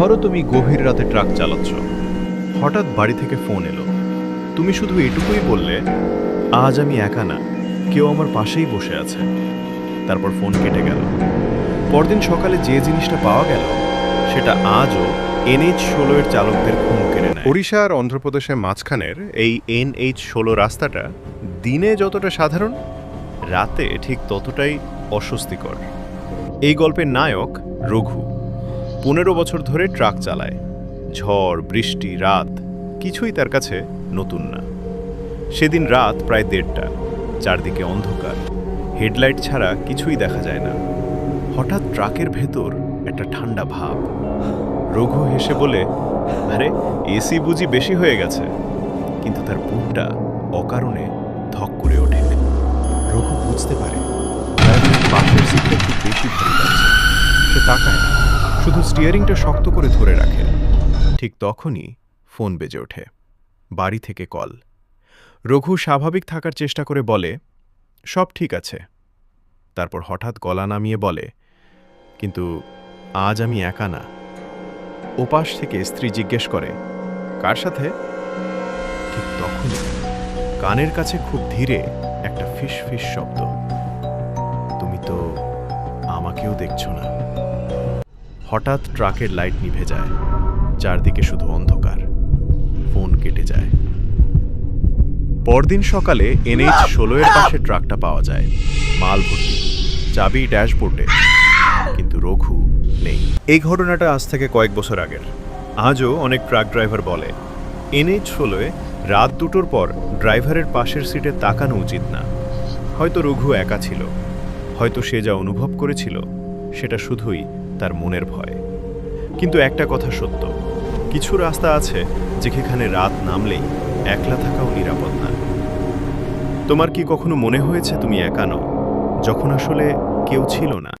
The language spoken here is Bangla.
ধরো তুমি গভীর রাতে ট্রাক চালাচ্ছ। হঠাৎ বাড়ি থেকে ফোন এলো। তুমি শুধু এটুকুই বললে, আজ আমি একা না, কেউ আমার পাশেই বসে আছে। তারপর ফোন কেটে গেল। পরদিন সকালে যে জিনিসটা পাওয়া গেল, সেটা আজও এনএইচ এর চালকদের ঘুম কেড়ে নেয়। ওড়িশা আর অন্ধ্রপ্রদেশের মাঝখানের এই এনএইচ ষোলো রাস্তাটা দিনে যতটা সাধারণ, রাতে ঠিক ততটাই অস্বস্তিকর। এই গল্পের নায়ক রঘু। পনেরো বছর ধরে ট্রাক চালায়। ঝড়, বৃষ্টি, রাত, কিছুই তার কাছে নতুন না। সেদিন রাত প্রায় দেড়টা, চারদিকে অন্ধকার। হেডলাইট ছাড়া কিছুই দেখা যায় না। হঠাৎ ট্রাকের ভেতর একটা ঠান্ডা ভাব। রঘু হেসে বলে, আরে এসি বুঝি বেশি হয়ে গেছে। কিন্তু তার বুকটা অকারণে ধক করে ওঠে। রঘু বুঝতে পারে পাশের সিটটা খুব বেশি ভারী লাগছে। সে তাকায় না। শুধু স্টিয়ারিংটা শক্ত করে ধরে রাখে। ঠিক তখনই ফোন বেজে ওঠে। বাড়ি থেকে কল। রঘু স্বাভাবিক থাকার চেষ্টা করে বলে, সব ঠিক আছে। তারপর হঠাৎ গলা নামিয়ে বলে, কিন্তু আজ আমি একা না। ওপাশ থেকে স্ত্রী জিজ্ঞেস করে, কার সাথে? ঠিক তখনই কানের কাছে খুব ধীরে একটা ফিস ফিস শব্দ, তুমি তো আমাকেও দেখছ না। হঠাৎ ট্রাকের লাইট নিভে যায়। চারদিকে শুধু অন্ধকার। ফোন কেটে যায়। পরদিন সকালে এনএইচ ষোলো এর পাশে ট্রাকটা পাওয়া যায়। মাল ভর্তি। চাবি ড্যাশবোর্ডে। কিন্তু রঘু নেই। এই ঘটনাটা আজ থেকে কয়েক বছর আগের। আজও অনেক ট্রাক ড্রাইভার বলে, এনএইচ ষোলোয় রাত দুটোর পর ড্রাইভারের পাশের সিটে তাকানো উচিত না। হয়তো রঘু একা ছিল। হয়তো সে যা অনুভব করেছিল, সেটা শুধুই তার মনের ভয়। কিন্তু একটা কথা সত্য, কিছু রাস্তা আছে যেখানে রাত নামলেই একলা থাকাও নিরাপদ না। তোমার কি কখনো মনে হয়েছে তুমি একা নও, যখন আসলে কেউ ছিল না?